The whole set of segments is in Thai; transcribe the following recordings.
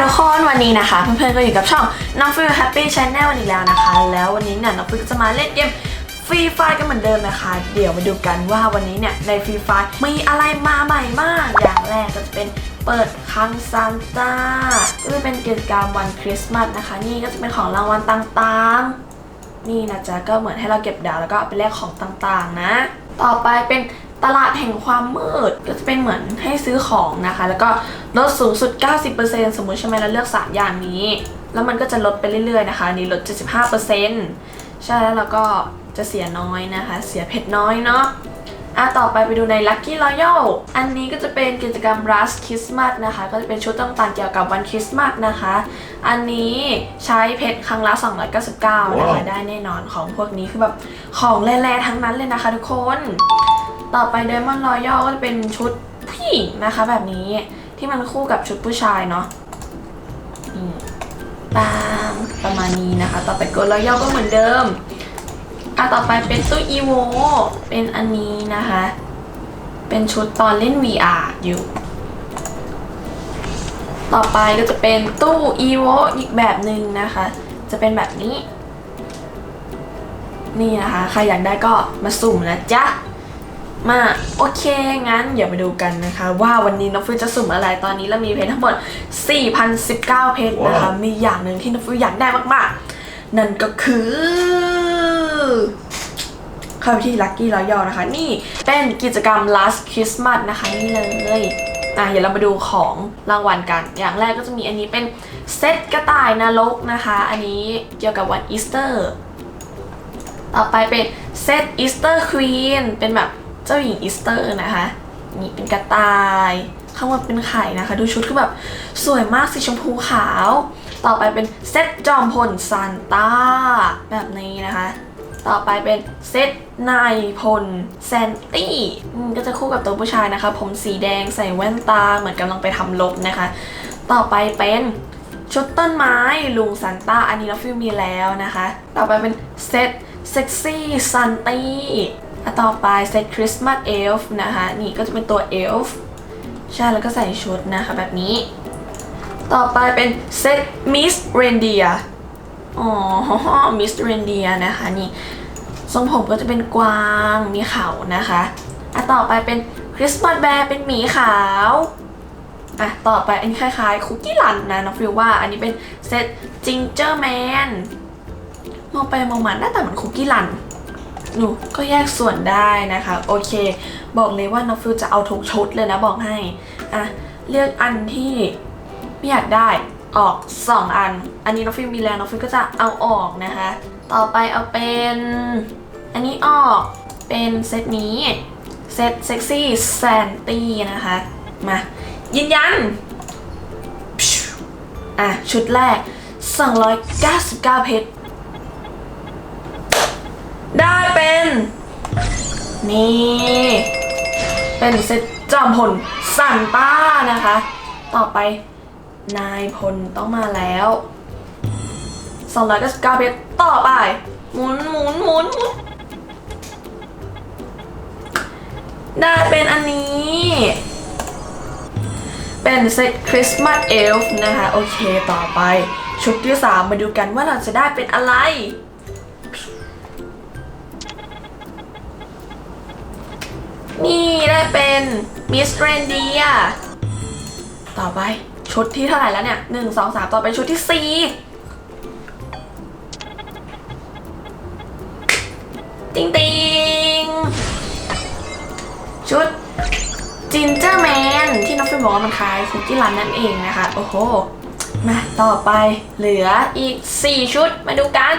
ทุกคนวันนี้นะคะ เพื่อนๆก็อยู่กับช่องน้องฟิวแฮปปี้ชแนลอีกแล้วนะคะ แล้ววันนี้เนี่ยน้องฟิวก็จะมาเล่นเกมฟรีไฟกันเหมือนเดิมนะคะ เดี๋ยวมาดูกันว่าวันนี้เนี่ยในฟรีไฟมีอะไรมาใหม่มากอย่างแรกก็จะเป็นเปิดคังซานต้าก็จะเป็นกิจกรรมวันคริสต์มาสนะคะ นี่ก็จะเป็นของรางวัลต่างๆ นี่นะจ๊ะก็เหมือนให้เราเก็บดาวแล้วก็เอาไปแลกของต่างๆนะ ต่อไปเป็น ตลาดแห่งความมืดก็จะเป็นเหมือนให้ซื้อของนะคะ แล้วก็ลดสูงสุด 90%สมมุติใช่ไหมเราเลือก 3 อย่างนี้ แล้วมันก็จะลดไปเรื่อยๆนะคะอันนี้ลด 75%ใช่แล้วเราก็จะเสียน้อยนะคะ เสียเผ็ดน้อยเนาะอะต่อไปไปดูใน Lucky Royal อันนี้ก็จะเป็นกิจกรรม Rush Christmas นะคะ ก็จะเป็นชุดต่างๆเกี่ยวกับวันคริสต์มาสนะคะ อันนี้ใช้เพชรครั้งละ 299 นะคะ ได้แน่นอนของพวกนี้คือแบบของแร่ๆทั้งนั้นเลยนะคะทุกคน ต่อไป Diamond Royal ก็จะเป็นชุดผู้หญิงนะคะแบบนี้ที่มันคู่กับชุดผู้ชายเนาะตามประมาณนี้นะคะ ต่อไป Gold Royal ก็เหมือนเดิมอะต่อไปเป็นตู้อีโวเป็นอันนี้นะคะ เป็นชุดตอนเล่น VR อยู่ ต่อไปก็จะเป็นตู้อีโวอีกแบบหนึ่งนะคะ จะเป็นแบบนี้ นี่นะคะ ใครอยากได้ก็มาสุ่มนะจ๊ะ มาโอเค งั้นเดี๋ยวมาดูกันนะคะ ว่าวันนี้น้องฟิวจะสุ่มอะไรตอนนี้เรามีเพชรทั้งหมด 4,019 เพชรนะคะ มีอย่างหนึ่งที่น้องฟิวอยากได้มากๆ นั่นก็คือเข้าไปที่ Lucky Royal นะคะ นี่เป็นกิจกรรม Last Christmas นะคะ นี่เลยอะเดี๋ยวเรามาดูของรางวัลกัน อย่างแรกก็จะมีอันนี้เป็นเซตกระต่ายนรกนะคะ อันนี้เกี่ยวกับวันอีสเตอร์ ต่อไปเป็นเซตอีสเตอร์ควีนเป็นแบบ เจ้าหญิงอีสเตอร์นะคะ นี่เป็นกระต่าย ข้างบนเป็นไข่นะคะ ดูชุดคือแบบสวยมากสีชมพูขาว ต่อไปเป็นเซตจอมพลซานต้าแบบนี้นะคะ ต่อไปเป็นเซตนายพลแซนตี้ก็จะคู่กับตัวผู้ชายนะคะ ผมสีแดงใส่แว่นตาเหมือนกำลังไปทำลบนะคะ ต่อไปเป็นชุดต้นไม้ลุงซันต้าอันนี้เราฟิลมีแล้วนะคะ ต่อไปเป็นเซตเซ็กซี่ซันตี้ ต่อไปเซตคริสต์มาสเอลฟ์นะคะ นี่ก็จะเป็นตัวเอลฟ์ใช่แล้วก็ใส่ชุดนะคะแบบนี้ ต่อไปเป็นเซตมิสเรนเดียอ๋อมิสเรนเดียนะคะนี่ทรงผมก็จะเป็นกวางมีเขานะคะอะต่อไปเป็นคริสต์มาสแบร์เป็นหมีขาวอะต่อไปอันนี้คล้ายๆคุกกี้รันนะน้องฟิลว่าอันนี้เป็นเซตจิงเจอร์แมนมองไปมองมาหน้าตาเหมือนคุกกี้รัน หนูก็แยกส่วนได้นะคะ โอเค บอกเลยว่าน้องฟิลจะเอาทุกชุดเลยนะบอกให้อะเลือกอันที่ไม่อยากได้ออก 2 อัน อันนี้น้องฟิลมีแล้วน้องฟิลก็จะเอาออกนะคะ ต่อไปเอาเป็น อันนี้ออกเป็นเซตนี้เซตเซ็กซี่แซนตี้นะคะมายืนยันอะชุดแรก 299 เพชร ได้เป็น นี่ เป็นเซตจอมพลสันต้านะคะ ต่อไปนายพลต้องมาแล้ว299เพชรต่อไปหมุนหมุนหมุนหมุนได้เป็นอันนี้ เป็นเซตคริสต์มาสเอลฟ์นะคะ โอเคต่อไป ชุดที่ 3 มาดูกันว่าเราจะได้เป็นอะไร นี่ได้เป็นมิสเรนเดียต่อไปชุดที่เท่าไหร่แล้วเนี่ยหนึ่งสองสามต่อไปชุดที่สี่ติงติงชุดจินเจอร์แมนที่น้องฟิล์มบอกว่ามันคล้ายคุกกี้รันนั่นเองนะคะ โอ้โห มาต่อไปเหลืออีก 4 ชุดมาดูกัน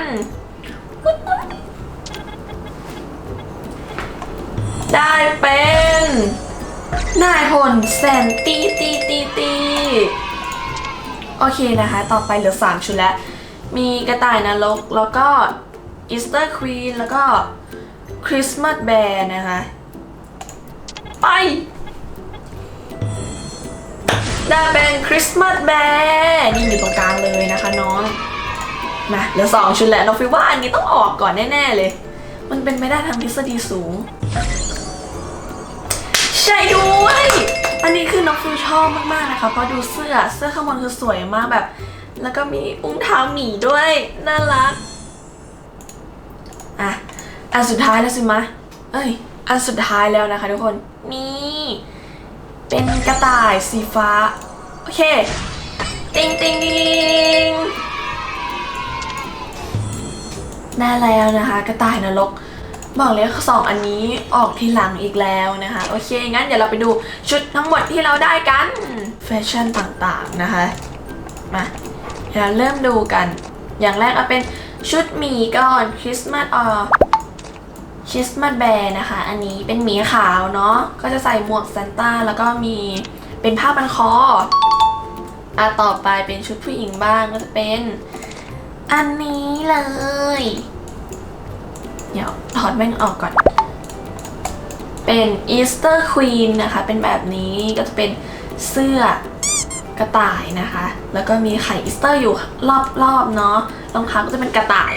ได้เป็นนายพลแซนตีตีตีตีโอเคนะคะ ต่อไปเหลือ 3 ชุดแล้ว มีกระต่ายนรก แล้วก็อีสเตอร์ควีนแล้วก็คริสต์มาสแบร์นะคะ ไป ได้เป็นคริสต์มาสแบร์นี่อยู่ตรงกลางเลยนะคะน้องมาเหลือสองชุดแล้วน้องฟิวว่าอันนี้ต้องออกก่อนแน่ ๆ เลย มันเป็นไม่ได้ทางทฤษฎีสูง ช่ด้วย อันนนี้คือน้องฟิวชอบมากๆนะคะ เพราะดูเสื้อ เสื้อข้างบนคือสวยมากแบบ แล้วก็มีอุ้งเท้าหมีด้วย น่ารัก อะ อันสุดท้ายแล้วสิมะ เอ้ย อันสุดท้ายแล้วนะคะทุกคน นี่ เป็นกระต่ายสีฟ้า โอเค ติงติงติงได้แล้วนะคะ กระต่ายนรก บอกเลยสองอันนี้ออกทีหลังอีกแล้วนะคะ โอเค งั้นเดี๋ยวเราไปดูชุดทั้งหมดที่เราได้กันแฟชั่นต่างๆนะคะ มาเดี๋ยวเราเริ่มดูกัน อย่างแรกเอาเป็นชุดหมีก่อนคริสต์มาสออคริสต์มาสแบร์นะคะ อันนี้เป็นหมีขาวเนาะก็จะใส่หมวกซานต้าแล้วก็มีเป็นผ้าพันคออะต่อไปเป็นชุดผู้หญิงบ้างก็จะเป็น อันนี้เลย เดี๋ยวถอดแว่นออกก่อน เป็นอีสเตอร์ควีนนะคะ เป็นแบบนี้ก็จะเป็นเสื้อกระต่ายนะคะ แล้วก็มีไข่อีสเตอร์อยู่รอบๆเนาะรองเท้าก็จะเป็นกระต่าย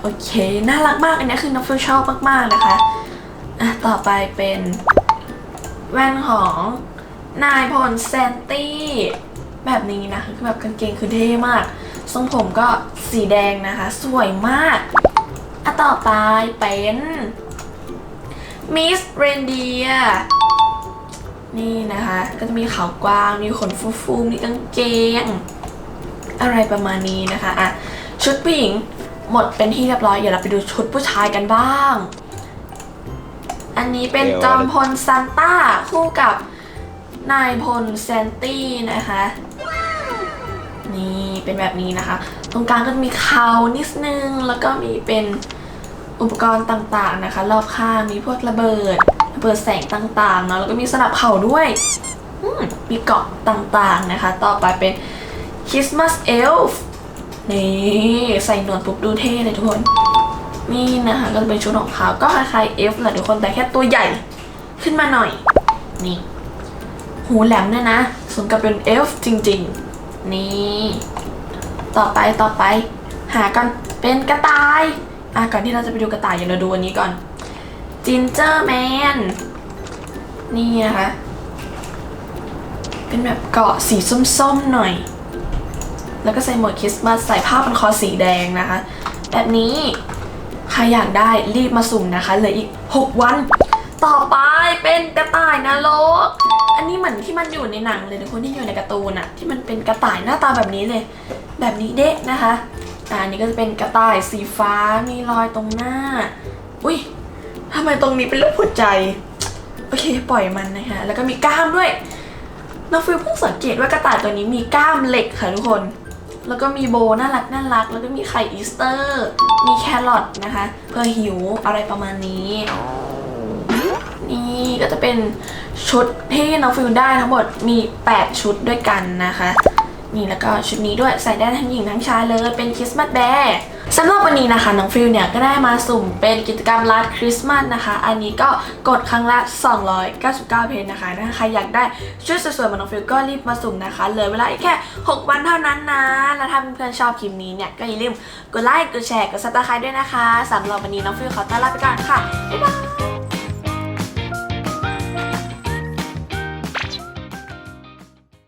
โอเค น่ารักมาก อันนี้คือน้องฟิลชอบมากๆนะคะอะต่อไปเป็นแว่นของนายพลแซนตี้แบบนี้นะคะคือแบบกางเกงคือเท่มาก ทรงผมก็สีแดงนะคะ สวยมาก อะต่อไปเป็นมิสเรนเดียนี่นะคะ ก็จะมีเขากว้าง มีขนฟูๆมีกางเกง อะไรประมาณนี้นะคะอะชุดผู้หญิงหมดเป็นที่เรียบร้อยเดี๋ยวเราไปดูชุดผู้ชายกันบ้าง อันนี้เป็นเดี๋ยวจอมพลซานต้าคู่กับนายพลแซนตี้นะคะ นี่เป็นแบบนี้นะคะ ตรงกลางก็จะมีเขานิดนึง แล้วก็มีเป็นอุปกรณ์ต่างๆนะคะ รอบข้างมีพวกระเบิดระเบิดแสงต่างๆเนาะแล้วก็มีสนับเข่าด้วยมีเกาะต่างๆนะคะ ต่อไปเป็นคริสต์มาสเอลฟ์นี่ใส่หนวดปุ๊บดูเท่เลยทุกคน นี่นะคะก็เป็นชุดของเขาก็คล้ายๆเอฟแหละทุกคนแต่แค่ตัวใหญ่ขึ้นมาหน่อย นี่ หูแหลมเนี่ยนะสมกับเป็นเอฟจริงๆ นี่ ต่อไปต่อไป หากันเป็นกระต่าย อะก่อนที่เราจะไปดูกระต่ายอย่าเราดูอันนี้ก่อนจินเจอร์แมนนี่นะคะ เป็นแบบเกาะสีส้มๆหน่อย แล้วก็ใส่หมวกคริสต์มาสใส่ผ้าพันคอสีแดงนะคะ แบบนี้ใครอยากได้รีบมาสุ่มนะคะเหลืออีก 6 วัน ต่อไปเป็นกระต่ายนรกอันนี้เหมือนที่มันอยู่ในหนังเลยทุกคนที่อยู่ในการ์ตูนอะที่มันเป็นกระต่ายหน้าตาแบบนี้เลย แบบนี้เด็กนะคะอ่าอันนี้ก็จะเป็นกระต่ายสีฟ้ามีรอยตรงหน้า อุ้ยทำไมตรงนี้เป็นรูปหัวใจ โอเคปล่อยมันนะคะ แล้วก็มีกล้ามด้วยน้องฟิลเพิ่งสังเกตว่ากระต่ายตัวนี้มีกล้ามเหล็กค่ะทุกคน แล้วก็มีโบน่ารักน่ารัก แล้วก็มีไข่อีสเตอร์ มีแครอทนะคะ เพื่อหิวอะไรประมาณนี้ นี่ก็จะเป็นชุดที่น้องฟิลได้ทั้งหมดมี 8 ชุดด้วยกันนะคะ นี่แล้วก็ชุดนี้ด้วยใส่ได้ทั้งหญิงทั้งชายเลยเป็นคริสต์มาสแบร์สำหรับวันนี้นะคะน้องฟิลเนี่ยก็ได้มาสุ่มเป็นกิจกรรมรัดคริสต์มาสนะคะ อันนี้ก็กดครั้งละ 299 เพนนะคะถ้าใครอยากได้ชุดสวยๆเหมือนน้องฟิลก็รีบมาสุ่มนะคะเหลือเวลาอีกแค่ 6 วันเท่านั้นนะ แล้วถ้าเพื่อนๆชอบคลิปนี้เนี่ยก็อย่าลืมกดไลค์กดแชร์กดซับสไครต์ด้วยนะคะสำหรับวันนี้น้องฟิลขอต้อนรับไปก่อนค่ะบ๊ายบาย